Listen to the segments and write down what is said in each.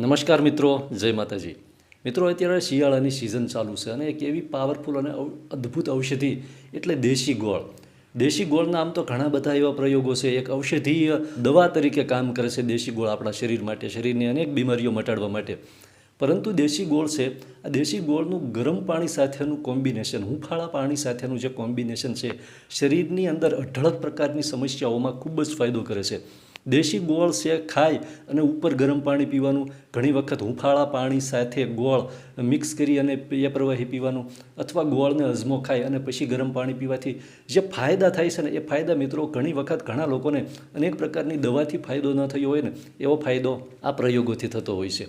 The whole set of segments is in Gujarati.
નમસ્કાર મિત્રો, જય માતાજી. મિત્રો, અત્યારે શિયાળાની સિઝન ચાલુ છે અને એક એવી પાવરફુલ અને અદ્ભુત ઔષધિ, એટલે દેશી ગોળ. દેશી ગોળના આમ તો ઘણા બધા એવા પ્રયોગો છે. એક ઔષધીય દવા તરીકે કામ કરે છે દેશી ગોળ આપણા શરીર માટે, શરીરની અનેક બીમારીઓ મટાડવા માટે. પરંતુ દેશી ગોળ છે, આ દેશી ગોળનું ગરમ પાણી સાથેનું કોમ્બિનેશન હુંફાળા પાણી સાથેનું જે કોમ્બિનેશન છે, શરીરની અંદર અઢળક પ્રકારની સમસ્યાઓમાં ખૂબ જ ફાયદો કરે છે. દેશી ગોળ છે ખાઈ અને ઉપર ગરમ પાણી પીવાનું. ઘણી વખત હુંફાળા પાણી સાથે ગોળ મિક્સ કરી અને એ પ્રવાહી પીવાનું અથવા ગોળને અજમો ખાય અને પછી ગરમ પાણી પીવાથી જે ફાયદા થાય છે ને એ ફાયદા મિત્રો ઘણી વખત ઘણા લોકોને અનેક પ્રકારની દવાથી ફાયદો ન થયો હોય ને એવો ફાયદો આ પ્રયોગોથી થતો હોય છે.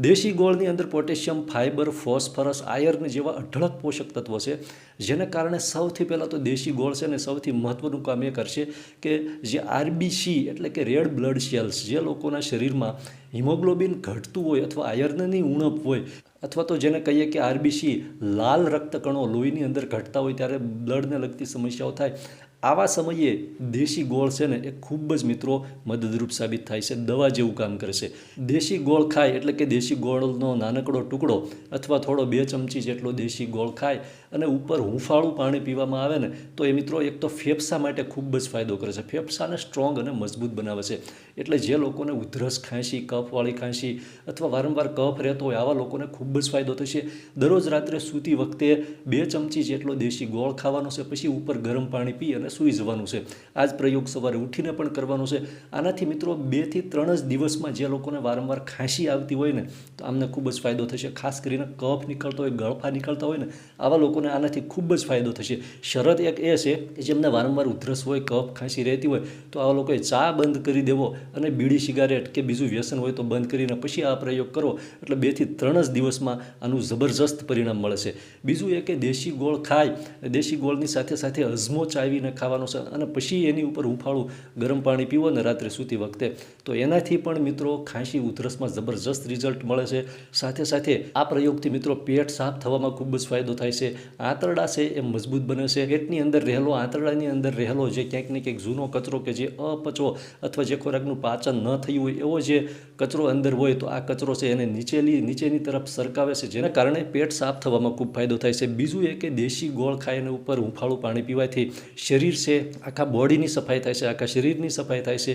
દેશી ગોળની અંદર પોટેશિયમ, ફાઇબર, ફોસ્ફરસ, આયર્ન જેવા અઢળક પોષક તત્વો છે, જેને કારણે સૌથી પહેલાં તો દેશી ગોળ છે ને સૌથી મહત્ત્વનું કામ એ કરશે કે જે આરબીસી એટલે કે રેડ બ્લડ સેલ્સ જે લોકોના શરીરમાં હિમોગ્લોબિન ઘટતું હોય અથવા આયર્નની ઉણપ હોય, અથવા તો જેને કહીએ કે આરબીસી લાલ રક્તકણો લોહીની અંદર ઘટતા હોય ત્યારે બ્લડને લગતી સમસ્યાઓ થાય. આવા સમયે દેશી ગોળ છે ને, એ ખૂબ જ મિત્રો મદદરૂપ સાબિત થાય છે, દવા જેવું કામ કરે છે. દેશી ગોળ ખાય એટલે કે દેશી ગોળનો નાનકડો ટુકડો અથવા થોડો બે ચમચી જેટલો દેશી ગોળ ખાય અને ઉપર હુંફાળું પાણી પીવામાં આવે ને, તો એ મિત્રો એક તો ફેફસા માટે ખૂબ જ ફાયદો કરે છે. ફેફસાને સ્ટ્રોંગ અને મજબૂત બનાવે છે. એટલે જે લોકોને ઉધરસ, ખાંસી કફવાળી ખાંસી અથવા વારંવાર કફ રહેતો હોય, આવા લોકોને ખૂબ જ ફાયદો થશે. દરરોજ રાત્રે સૂતી વખતે બે ચમચી જેટલો દેશી ગોળ ખાવાનો છે, પછી ઉપર ગરમ પાણી પી અને સૂઈ જવાનું છે. આ જ પ્રયોગ સવારે ઉઠીને પણ કરવાનો છે. આનાથી મિત્રો બેથી ત્રણ જ દિવસમાં જે લોકોને વારંવાર ખાંસી આવતી હોય ને, તો આમને ખૂબ જ ફાયદો થશે. ખાસ કરીને કફ નીકળતો હોય, ગળફા નીકળતા હોય ને, આવા લોકોને આનાથી ખૂબ જ ફાયદો થશે. શરત એક એ છે કે જેમને વારંવાર ઉધરસ હોય, કફ, ખાંસી રહેતી હોય, તો આવા લોકોએ ચા બંધ કરી દેવો અને બીડી સિગારેટ કે બીજું વ્યસન હોય તો બંધ કરીને પછી આ પ્રયોગ કરો. એટલે બેથી ત્રણ જ દિવસમાં આનું જબરજસ્ત પરિણામ મળે છે. બીજું એ કે દેશી ગોળ ખાય. દેશી ગોળની સાથે સાથે અજમો ચાવીને ખાવાનો છે અને પછી એની ઉપર હુંફાળું ગરમ પાણી પીવો ને રાત્રે સૂતી વખતે. તો એનાથી પણ મિત્રો ખાંસી, ઉધરસમાં જબરજસ્ત રિઝલ્ટ મળે છે. સાથે સાથે આ પ્રયોગથી મિત્રો પેટ સાફ થવામાં ખૂબ જ ફાયદો થાય છે. આંતરડા છે એ મજબૂત બને છે. પેટની અંદર રહેલો, આંતરડાની અંદર રહેલો જે ક્યાંક ને ક્યાંક જૂનો કચરો કે જે અપચો અથવા જે ખોરાકનું પાચન ન થયું હોય એવો જે કચરો અંદર હોય તો આ કચરો છે એને નીચેલી, નીચેની તરફ સરકાવે છે, જેના કારણે પેટ સાફ થવામાં ખૂબ ફાયદો થાય છે. બીજું એ કે દેશી ગોળ ખાઈને ઉપર હુંફાળું પાણી પીવાથી શરીર છે, આખા બોડીની સફાઈ થાય છે, આખા શરીરની સફાઈ થાય છે,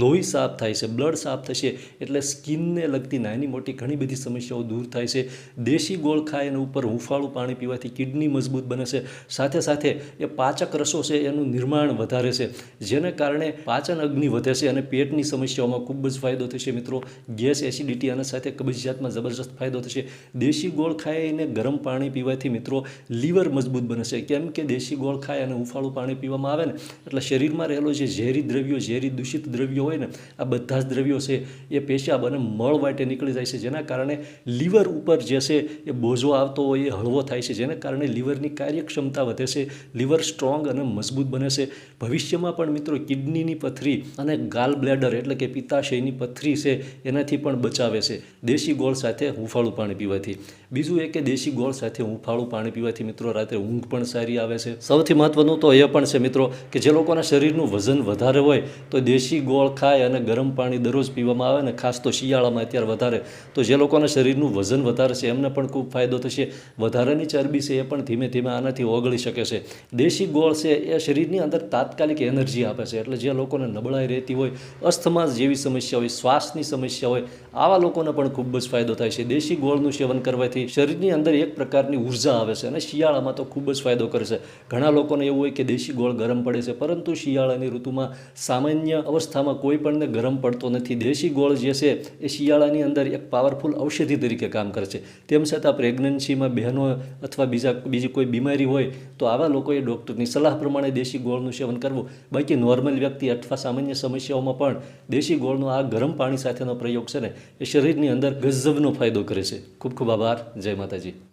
લોહી સાફ થાય છે, બ્લડ સાફ થશે, એટલે સ્કિનને લગતી નાની મોટી ઘણી બધી સમસ્યાઓ દૂર થાય છે. દેશી ગોળ ખાય અને ઉપર હુંફાળું પાણી પીવાથી કિડની મજબૂત બને છે. સાથે સાથે એ પાચક રસો છે એનું નિર્માણ વધારે છે, જેને કારણે પાચન અગ્નિ વધે છે અને પેટની સમસ્યાઓમાં ખૂબ જ ફાયદો થશે મિત્રો. ગેસ એસિડિટી અને સાથે કબજિયાતમાં જબરજસ્ત ફાયદો થશે. દેશી ગોળ ખાઈને ગરમ પાણી પીવાથી મિત્રો લીવર મજબૂત બને છે. કેમ કે દેશી ગોળ ખાય અને હુંફાળું પાણી પીવામાં આવે ને, એટલે શરીરમાં રહેલો જે ઝેરી દ્રવ્યો, ઝેરી દૂષિત દ્રવ્યો હોય ને, આ બધા જ દ્રવ્યો છે એ પેશાબ અને મળ વાટે નીકળી જાય છે. જેના કારણે લીવર ઉપર જે છે એ બોજો આવતો હોય, એ હળવો થાય છે. જેના કારણે લીવરની કાર્યક્ષમતા વધે છે, લીવર સ્ટ્રોંગ અને મજબૂત બને છે. ભવિષ્યમાં પણ મિત્રો કિડનીની પથરી અને ગાલ બ્લેડર એટલે કે પિત્તાશયની પથરી છે એનાથી પણ બચાવે છે. દેશી ગોળ સાથે હુંફાળું પાણી પીવાથી. બીજું એ કે દેશી ગોળ સાથે હુંફાળું પાણી પીવાથી મિત્રો રાત્રે ઊંઘ પણ સારી આવે છે. સૌથી મહત્વનું તો એ પણ છે મિત્રો કે જે લોકોના શરીરનું વજન વધારે હોય તો દેશી ગોળ ખાય અને ગરમ પાણી દરરોજ પીવામાં આવે ને ખાસ તો શિયાળામાં અત્યારે વધારે. તો જે લોકોના શરીરનું વજન વધારે છે એમને પણ ખૂબ ફાયદો થશે. વધારાની ચરબી છે એ પણ ધીમે ધીમે આનાથી ઓગળી શકે છે. દેશી ગોળ છે એ શરીરની અંદર તાત્કાલિક એનર્જી આપે છે. એટલે જે લોકોને નબળાઈ રહેતી હોય, અસ્થમા જેવી સમસ્યા હોય, શ્વાસની સમસ્યા હોય, આવા લોકોને પણ ખૂબ જ ફાયદો થાય છે. દેશી ગોળનું સેવન કરવાથી શરીરની અંદર એક પ્રકારની ઊર્જા આવે છે અને શિયાળામાં તો ખૂબ જ ફાયદો કરે છે ઘણા લોકોને એવું હોય કે દેશી ગોળ ગરમ પડે છે, પરંતુ શિયાળાની ઋતુમાં સામાન્ય અવસ્થામાં કોઈ પણને ગરમ પડતો નથી. દેશી ગોળ જે છે, એ શિયાળાની અંદર એક પાવરફુલ ઔષધિ તરીકે કામ કરે છે. તેમ છતાં પ્રેગ્નન્સીમાં બહેનો અથવા બીજા, બીજી કોઈ બીમારી હોય, તો આવા લોકોએ ડૉક્ટરની સલાહ પ્રમાણે દેશી ગોળનું સેવન કરવું. બાકી નોર્મલ વ્યક્તિ અથવા સામાન્ય સમસ્યાઓમાં પણ દેશી ગોળનું આ ગરમ પાણી પ્રયોગ છે ને, એ શરીરની અંદર ગજબનો ફાયદો કરે છે. ખૂબ ખૂબ આભાર. જય માતાજી.